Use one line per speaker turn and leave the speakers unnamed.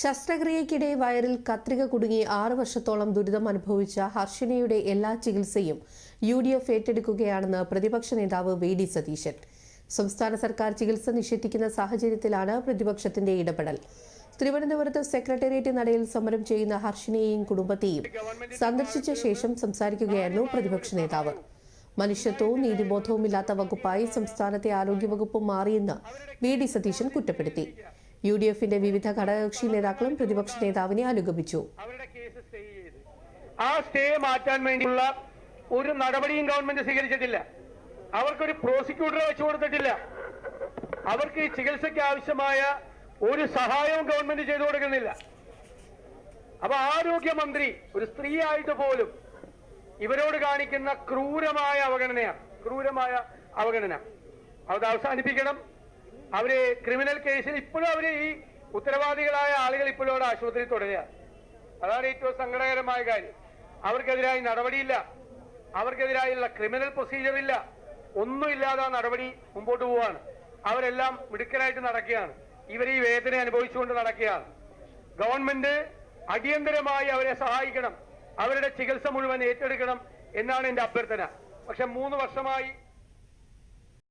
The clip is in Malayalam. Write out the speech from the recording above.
ശസ്ത്രക്രിയയ്ക്കിടെ വയറിൽ കത്രിക കുടുങ്ങി ആറു വർഷത്തോളം ദുരിതം അനുഭവിച്ച ഹർഷിനയുടെ എല്ലാ ചികിത്സയും യു ഡി എഫ് ഏറ്റെടുക്കുകയാണെന്ന് പ്രതിപക്ഷ നേതാവ് വി ഡി സതീശൻ. സംസ്ഥാന സർക്കാർ ചികിത്സ നിഷേധിക്കുന്ന സാഹചര്യത്തിലാണ് പ്രതിപക്ഷത്തിന്റെ ഇടപെടൽ. തിരുവനന്തപുരത്ത് സെക്രട്ടേറിയറ്റ് നടയിൽ സമരം ചെയ്യുന്ന ഹർഷിനെയും കുടുംബത്തെയും സന്ദർശിച്ച ശേഷം സംസാരിക്കുകയായിരുന്നു പ്രതിപക്ഷ നേതാവ്. മനുഷ്യത്വവും നീതിബോധവുമില്ലാത്ത വകുപ്പായി സംസ്ഥാനത്തെ ആരോഗ്യവകുപ്പ് മാറിയെന്ന് വി ഡി സതീശൻ കുറ്റപ്പെടുത്തി. യു ഡി എഫിന്റെ വിവിധ ഘടകകക്ഷി നേതാക്കളും പ്രതിപക്ഷ നേതാവിനെ അനുഗമിച്ചു.
ആ സ്റ്റേ മാറ്റാൻ വേണ്ടിയുള്ള ഒരു നടപടിയും ഗവൺമെന്റ് സ്വീകരിച്ചിട്ടില്ല. അവർക്കൊരു പ്രോസിക്യൂട്ടറെ വെച്ചു കൊടുത്തിട്ടില്ല. അവർക്ക് ഈ ചികിത്സയ്ക്ക് ആവശ്യമായ ഒരു സഹായവും ഗവൺമെന്റ് ചെയ്തു കൊടുക്കുന്നില്ല. അപ്പൊ ആരോഗ്യമന്ത്രി ഒരു സ്ത്രീ ആയിട്ട് പോലും ഇവരോട് കാണിക്കുന്ന ക്രൂരമായ അവഗണനയാണ്. ക്രൂരമായ അവഗണന. അത് അവസാനിപ്പിക്കണം. അവർ ക്രിമിനൽ കേസിൽ ഇപ്പോഴും അവർ ഈ ഉത്തരവാദികളായ ആളുകൾ ഇപ്പോഴും അവിടെ ആശുപത്രിയിൽ തുടരുകയാണ് അതാണ് ഏറ്റവും സങ്കടകരമായ കാര്യം. അവർക്കെതിരായി നടപടിയില്ല. അവർക്കെതിരായുള്ള ക്രിമിനൽ പ്രൊസീജിയർ ഇല്ല. ഒന്നുമില്ലാതെ ആ നടപടി മുമ്പോട്ട് പോവാണ്. അവരെല്ലാം മിടുക്കലായിട്ട് നടക്കുകയാണ്. ഇവർ ഈ വേദന അനുഭവിച്ചുകൊണ്ട് നടക്കുകയാണ്. ഗവൺമെന്റ് അടിയന്തരമായി അവരെ സഹായിക്കണം. അവരുടെ ചികിത്സ മുഴുവൻ ഏറ്റെടുക്കണം എന്നാണ് എന്റെ അഭ്യർത്ഥന. പക്ഷെ മൂന്ന് വർഷമായി